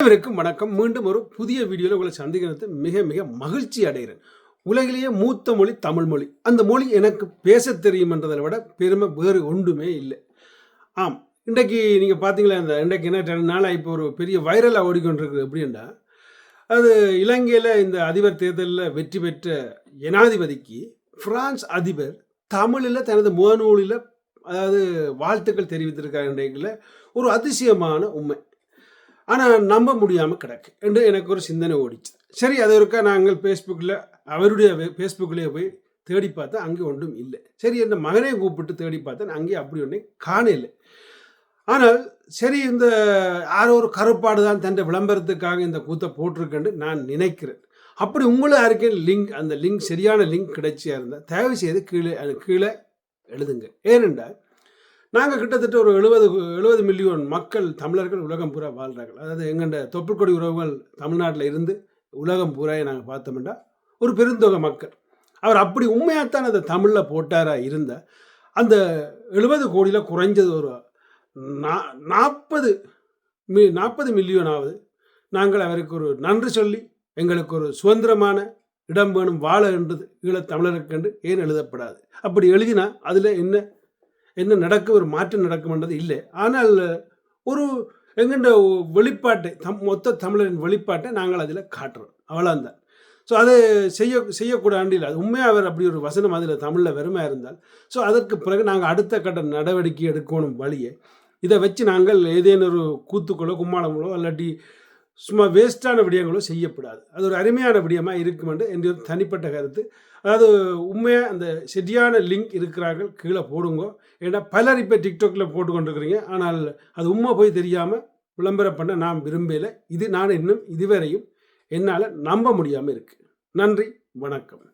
அனைவருக்கும் வணக்கம். மீண்டும் ஒரு புதிய வீடியோவில் உங்களை சந்திக்கிறது மிக மிக மகிழ்ச்சி அடைகிறேன். உலகிலேயே மூத்த மொழி தமிழ் மொழி. அந்த மொழி எனக்கு பேச தெரியுமன்றதை விட பெருமை வேறு ஒன்றுமே இல்லை. ஆம் இன்றைக்கு நீங்கள் பார்த்தீங்களா இந்த இன்றைக்கு என்ன ரெண்டு நாளாக இப்போ ஒரு பெரிய வைரலாக ஓடிக்கொண்டிருக்கு எப்படின்னா அது இலங்கையில் இந்த அதிபர் தேர்தலில் வெற்றி பெற்ற ஜனாதிபதிக்கு பிரான்ஸ் அதிபர் தமிழில் தனது முகநூலில் அதாவது வாழ்த்துக்கள் தெரிவித்திருக்கார் இன்றைக்குல ஒரு அதிசயமான உண்மை. ஆனால் நம்ப முடியாமல் கிடக்கு. என்று எனக்கு ஒரு சிந்தனை ஓடிச்சு. சரி அது ஒருக்கா நாங்கள் ஃபேஸ்புக்கில் அவருடைய ஃபேஸ்புக்கிலேயே போய் தேடி பார்த்தா அங்கே ஒன்றும் இல்லை. சரி என் மகனை கூப்பிட்டு தேடி பார்த்தேன். அங்கே அப்படி ஒன்றே காணலை. ஆனால் சரி இந்த யாரோ ஒரு கருப்பாடு தான் தன் விளம்பரத்துக்காக இந்த கூத்தை போட்டிருக்கேன்னு நான் நினைக்கிறேன். அப்படி உங்களும் யாருக்கே லிங்க் அந்த லிங்க் சரியான லிங்க் கிடைச்சியா இருந்தால் தயவு செய்து கீழே அது கீழே எழுதுங்க. ஏனென்றால் நாங்கள் கிட்டத்தட்ட ஒரு எழுபது எழுபது மில்லியன் மக்கள் தமிழர்கள் உலகம் பூரா வாழ்கிறார்கள் அதாவது எங்கள்ட தொப்புக்கொடி உறவுகள் தமிழ்நாட்டில் இருந்து உலகம் பூராயை நாங்கள் பார்த்தோம்னா ஒரு பெருந்தொகை மக்கள். அவர் அப்படி உண்மையாகத்தான் அந்த தமிழில் போட்டாராக இருந்த அந்த எழுபது கோடியில் குறைஞ்சது ஒரு நா நாற்பது மி நாற்பது மில்லியனாவது நாங்கள் அவருக்கு ஒரு நன்றி சொல்லி எங்களுக்கு ஒரு சுதந்திரமான இடம் வேணும் வாழ என்றது ஈழத் தமிழருக்கு என்று ஏன் எழுதப்படாது? அப்படி எழுதினா அதில் என்ன என்ன நடக்கும் ஒரு மாற்றம் நடக்கும்ன்றது இல்லை. ஆனால் ஒரு எங்கண்ட வெளிப்பாட்டை தம் மொத்த தமிழரின் வெளிப்பாட்டை நாங்கள் அதில் காட்டுறோம். அவ்வளோந்தான் ஸோ அதை செய்ய செய்யக்கூடாது இல்லை. அது உண்மையாக அவர் அப்படி ஒரு வசனம் அதில் தமிழில் வெறுமையாக இருந்தால் ஸோ அதற்கு பிறகு நாங்கள் அடுத்த கட்ட நடவடிக்கை எடுக்கணும் வழியை இதை வச்சு நாங்கள் ஏதேனும் ஒரு கூத்துக்களோ கும்மாளங்களோ இல்லாட்டி சும்மா வேஸ்ட்டான விடயங்களும் செய்யப்படாது. அது ஒரு அருமையான விடயமாக இருக்கும் என்று ஒரு தனிப்பட்ட கருத்து. அதாவது உண்மையாக அந்த சரியான லிங்க் இருக்கிறார்கள் கீழே போடுங்க. ஏன்னா பலர் இப்போ டிக்டாக்ல போட்டு கொண்டிருக்கிறீங்க. ஆனால் அது உண்மை போய் தெரியாமல் விளம்பரம் பண்ண நான் விரும்பலை. இது நான் இன்னும் இதுவரையும் என்னால் நம்ப முடியாமல் இருக்குது நன்றி வணக்கம்.